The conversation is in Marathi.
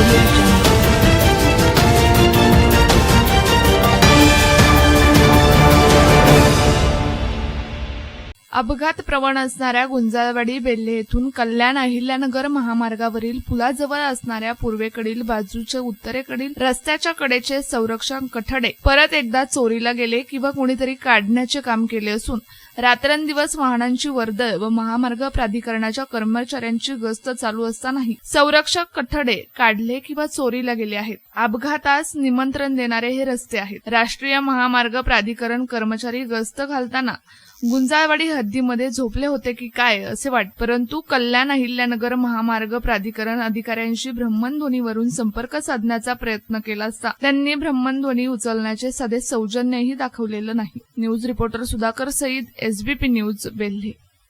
Absolute अपघात प्रवण असणाऱ्या गुंजाळवाडी बेल्हे येथून कल्याण अहिल्यानगर महामार्गावरील पुलाजवळ असणाऱ्या पूर्वेकडील बाजूच्या उत्तरेकडील रस्त्याच्या कडेचे संरक्षण कठडे परत एकदा चोरीला गेले किंवा कोणीतरी काढण्याचे काम केले असून रात्रंदिवस वाहनांची वर्दळ व महामार्ग प्राधिकरणाच्या कर्मचाऱ्यांची गस्त चालू असतानाही संरक्षक कठडे काढले किंवा चोरीला गेले आहेत. अपघातास निमंत्रण देणारे हे रस्ते आहेत. राष्ट्रीय महामार्ग प्राधिकरण कर्मचारी गस्त घालताना गुंजाळवाडी हद्दीमध्ये झोपले होते की काय असे वाट परंतु कल्याण अहिल्यानगर महामार्ग प्राधिकरण अधिकाऱ्यांशी भ्रमणध्वनीवरून संपर्क साधण्याचा प्रयत्न केला असता त्यांनी भ्रमणध्वनी उचलण्याचे साधे सौजन्यही दाखवलेलं नाही. News reporter Sudhakar Saeed SBP news Belhe